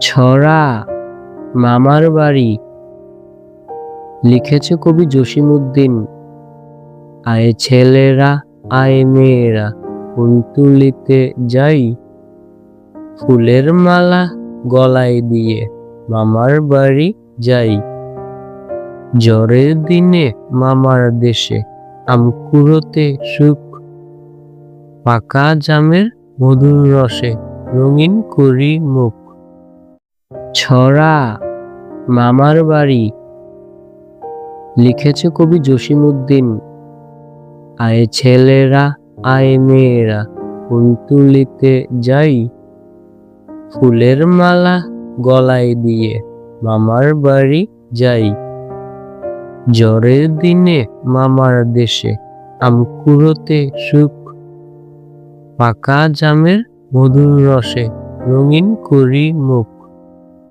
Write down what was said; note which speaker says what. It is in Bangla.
Speaker 1: ছড়া, মামার বাড়ি। লিখেছে কবি জসিমউদ্দিন। আয় ছেলেরা, আয় মেয়েরা ফুল তুলিতে যাই। ফুলের মালা গলায় দিয়ে মামার বাড়ি যাই। জ্বরের দিনে মামার দেশে আম কুড়োতে সুখ। পাকা জামের মধুর রসে রঙিন করি মুখ। ছড়া মামার বাড়ি। লিখেছে কবি জসিমউদ্দিন। আয় ছেলেরা, আয় মেয়েরা ফুল তুলিতে যাই। ফুলের মালা গলায় দিয়ে মামার বাড়ি যাই। জ্বরের দিনে মামার দেশে আম কুড়োতে সুখ। পাকা জামের মধুর রসে রঙিন করি মুখ।